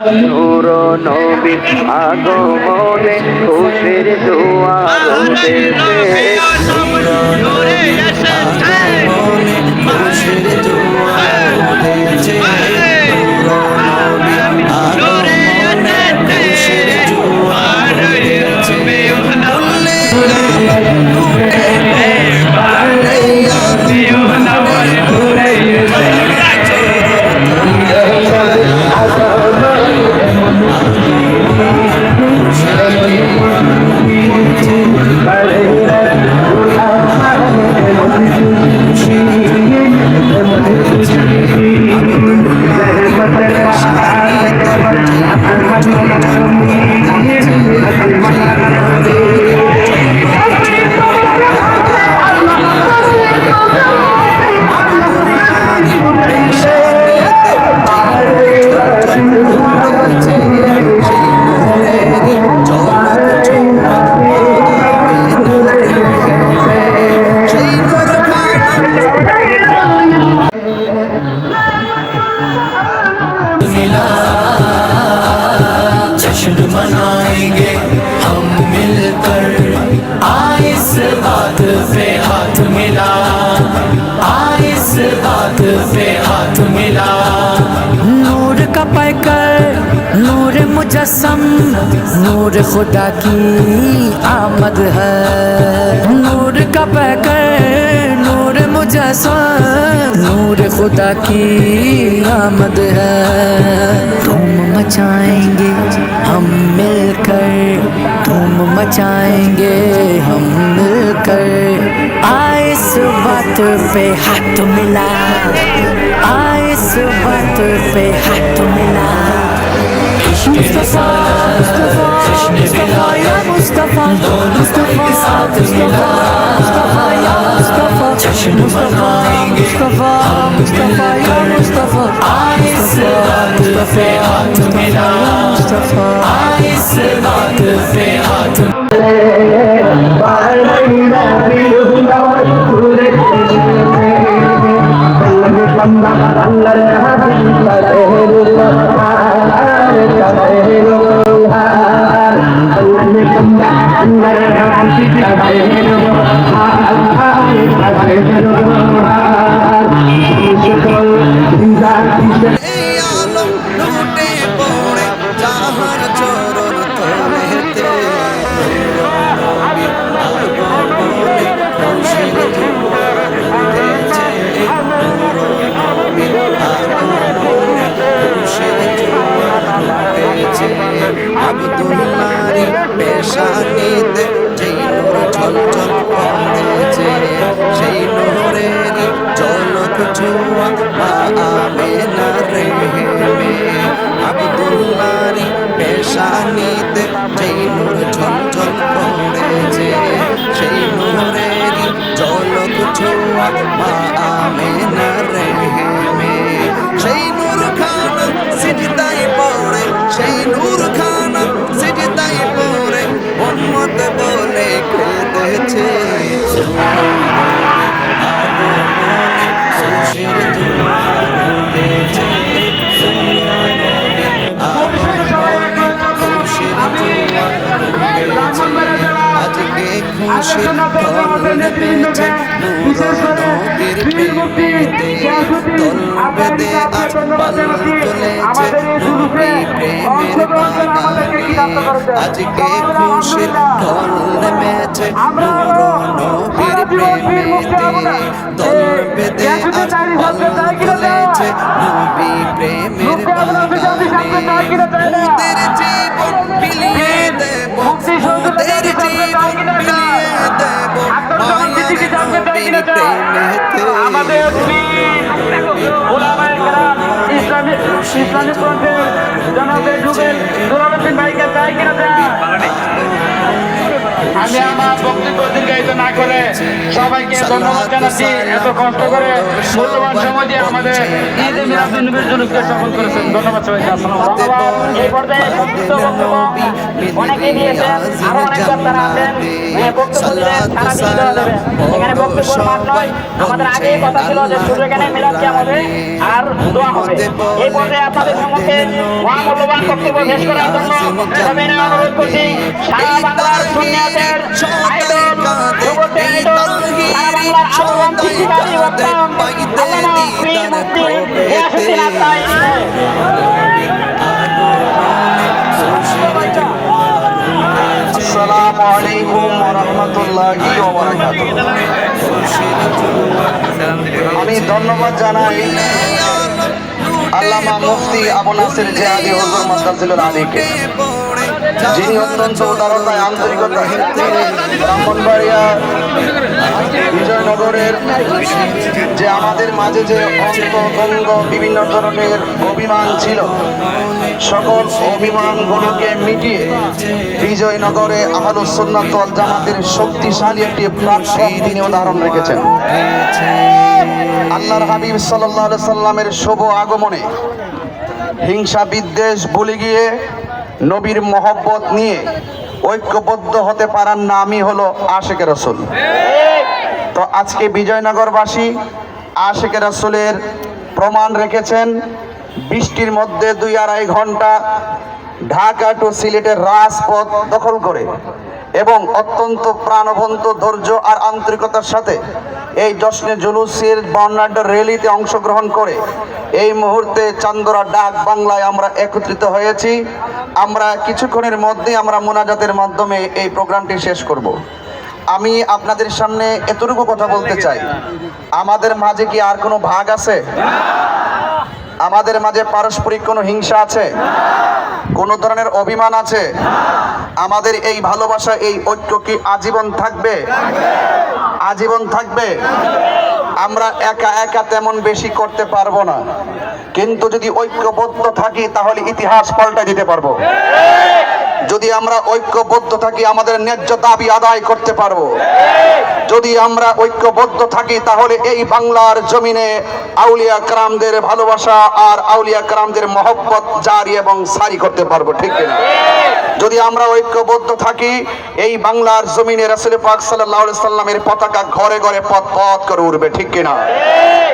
নূর নবীর আগমনে খুশির দুয়ার উঠেছে। নূর नूर का पैकर नूर मुजस्सम, नूर खुदा की आमद है। नूर का पैकर, नूर मुजस्सम, नूर खुदा की आमद है। तुम मचाएँगे हम मिलकर, तुम मचाएँगे हम मिलकर। आए इस बात पे हाथ मिला आए इस बात पे हाथ मिला मुस्तफा मुस्तफा मुस्तफा या मुस्तफा मुस्तफा मुस्तफा मुस्तफा या Mustafa Mustafa ya Mustafa Aleyhisselatü featü bina Mustafa Aleyhisselatü featü Allah'a emanet olun. এই আলম লুটে পড়ে যাহার চরণ আজকে খুশি ঢল নেমেছে নূর নবীর প্রেমেতে দল বেঁধে আজ পাল আমাদের পীর, ওলামায়ে কেরাম, ইসলামী ইসলামী ফ্রন্টের জনাবে রুবেল দুলাল হোসেন ভাইকে চাই কিনা আমি আমার বক্তব্য দীর্ঘায়িত না করে সবাইকে ধন্যবাদ জানাচ্ছি। এত কষ্ট করে মূল্যবান সময় দিয়ে আমাদের ঈদ মিলাদুল নবীর জুলুসকে সফল করেছেন। ধন্যবাদ সবাইকে। আসসালামু আলাইকুম। ধন্যবাদ এই পর্যায়ে সংক্ষিপ্ত বক্তব্য অনেকেই দিয়েছেন আরও অনেক বক্তারা আছেন বক্তব্য এখানে বক্তব্য মাঠ নয়। আমাদের আগে কথা ছিল যে এখানে মিলাদ হবে আর দোয়া হবে। এই পর্যায়ে আপনাদের সম্মুখে মহামূল্যবান বক্তব্য পেশ করার জন্য অনুরোধ করছি সারা বাংলার আইডল আমি ধন্যবাদ জানাই আল্লামা মুফতি আবু নাসির জিয়াদি হুজুর মাদ্রাসুল আলীকে। যিনি অত্যন্ত উদারতায় আন্তরিকতায় ব্রাহ্মণবাড়িয়া বিজয়নগরের যে আমাদের মাঝে যে অন্তদ্বন্দ্ব বিভিন্ন ধরনের অভিমান ছিল, সকল অভিমানগুলোকে মিটিয়ে বিজয়নগরে আহলুস সুন্নাত ওয়াল জামাতের শক্তিশালী একটি প্ল্যাটফর্ম তিনি উদাহরণ রেখেছেন। আল্লাহর হাবিব আলাইহি সাল্লামের শুভ আগমনে হিংসা বিদ্বেষ ভুলে গিয়ে নবীর মহব্বত নিয়ে ঐক্যবদ্ধ হতে পারার নামই হলো আশেখ রসুল। তো আজকে বিজয়নগরবাসী আশেখ রসুলের প্রমাণ রেখেছেন। বৃষ্টির মধ্যে দুই আড়াই ঘণ্টা ঢাকা টু সিলেটের রাজপথ দখল করে এবং অত্যন্ত প্রাণবন্ত ধৈর্য আর আন্তরিকতার সাথে এই জশ্নে জুলুসের বর্ণাঢ্য র্যালিতে অংশগ্রহণ করে এই মুহূর্তে চান্দরা ডাক বাংলায় আমরা একত্রিত হয়েছি। আমরা কিছুক্ষণের মধ্যে আমরা মোনাজাতের মাধ্যমে এই প্রোগ্রামটি শেষ করব। আমি আপনাদের সামনে এতটুকু কথা বলতে চাই। আমাদের মাঝে কি আর কোনো ভাগ আছে? আমাদের মাঝে পারস্পরিক কোনো হিংসা আছে? কোনো ধরনের অভিমান আছে? আমাদের এই ভালোবাসা, এই ঐক্য কি আজীবন থাকবে? আজীবন থাকবে? আমরা একা একা তেমন বেশি করতে পারব না। কিন্তু যদি ঐক্যবদ্ধ থাকি, তাহলে ইতিহাস পাল্টা দিতে পারব। যদি আমরা ঐক্যবদ্ধ থাকি, আমাদের ন্যায্য দাবি আদায় করতে পারব। যদি আমরা ঐক্যবদ্ধ থাকি, তাহলে এই বাংলার জমিনে আউলিয়া কারামদের ভালোবাসা আর আউলিয়া কারামদের মহব্বত জারি এবং সারি করতে পারব, ঠিক কিনা? যদি আমরা ঐক্যবদ্ধ থাকি, এই বাংলার জমিনে রাসুল পাক সাল্লাহ সাল্লামের পতাকা ঘরে ঘরে পথ পথ করে উঠবে, ঠিক কিনা?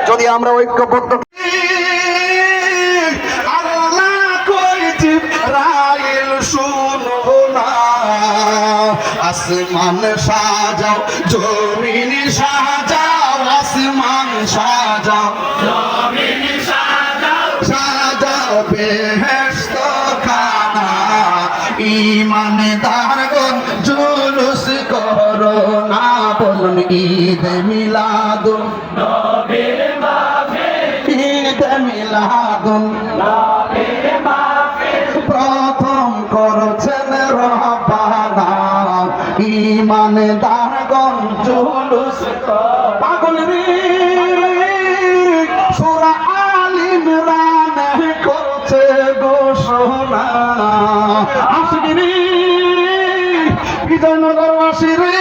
যদি আমরা ঐক্যবদ্ধ আসমান সাজাও, জমিন সাজাও, আসমান সাজাও। জমিন সাজাও সাজাও বেহেশত খানা ইমানদারগণ জুলুস করো না বলুন ঈদ মিলাদুন। ঈদ মিলাদুন। জুলুস পাগল রে সুরা আলিম রান করছে ঘোষণা আসবি রে বিজয়নগরবাসী রে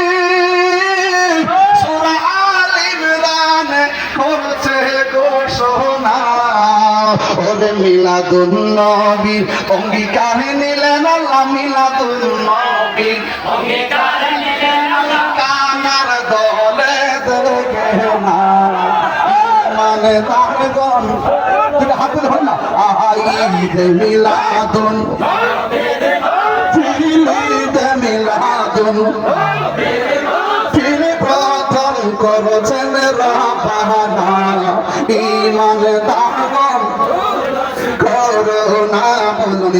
সুরা আলিম রান করছে ঘোষণা ওরে মিলাদুন নবীর অঙ্গীকার নিলেন আল্লাহ মিলাদুন নবীর অঙ্গীকার তারগণ তুই হাতে ধর না। মিলাদুন। ঈদ মিলাদুন। তিনি প্রথম করেছেন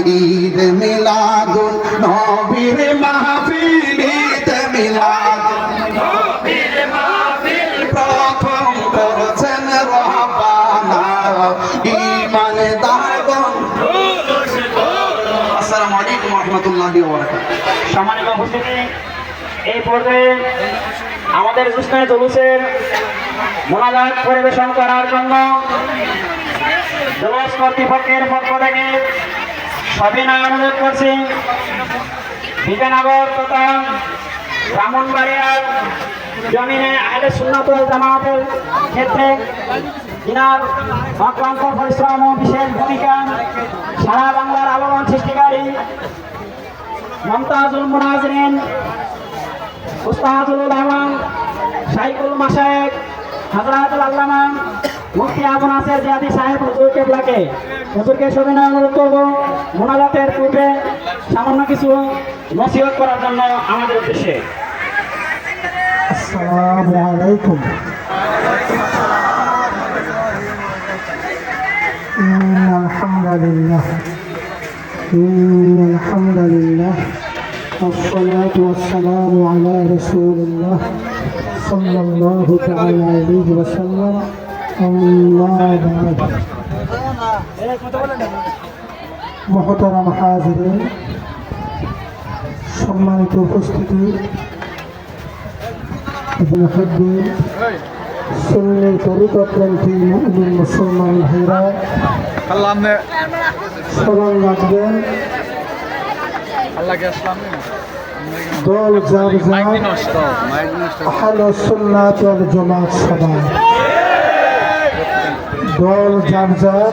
ঈদ মিলাদুন। নবীর মাহফিল রাহমাতুল্লাহি সম্মানিত উপস্থিতি, এই পর্যায়ে আমাদের জুসনে জলুসের মোনাজাত পরিবেশন করার জন্য জলুস কর্তৃপক্ষের পক্ষ থেকে সবিনয় অনুরোধ করছি। বিজয়নগর তথা ব্রাহ্মণবাড়িয়ার জমিনে আহলে সুন্নাত জামাতের ক্ষেত্রে ইনার অক্লান্ত পরিশ্রম ও বিশেষ ভূমিকা সারা বাংলার আলোড়ন সৃষ্টিকারী মমতাজুল মুনাজরিন উস্তাদুল রহমান শাইকুল মাসায়েক হাজরাতুল আল্লামা মুফতি আবু নাসের জিয়াদি সাহেব হুজুর কেবলাকে হুজুরকে সবিনয় অনুরোধ করব মোনাজাতের পূর্বে সামান্য কিছু নসিহত করার জন্য আমাদের উদ্দেশ্যে السلام عليكم إن الحمد لله إن الحمد لله والصلاة والسلام على رسول الله صلى الله تعالى عليه وسلم أما بعد محترم حاضرين সম্মানিত উপস্থিতি ابن শুনলেন তরিকপ্রান্তি মুসলমান ভাইরা? সবাই লাগবেন দল যার আহল সুন্নাত ওয়াল জামাত সবাই। দল যার যার।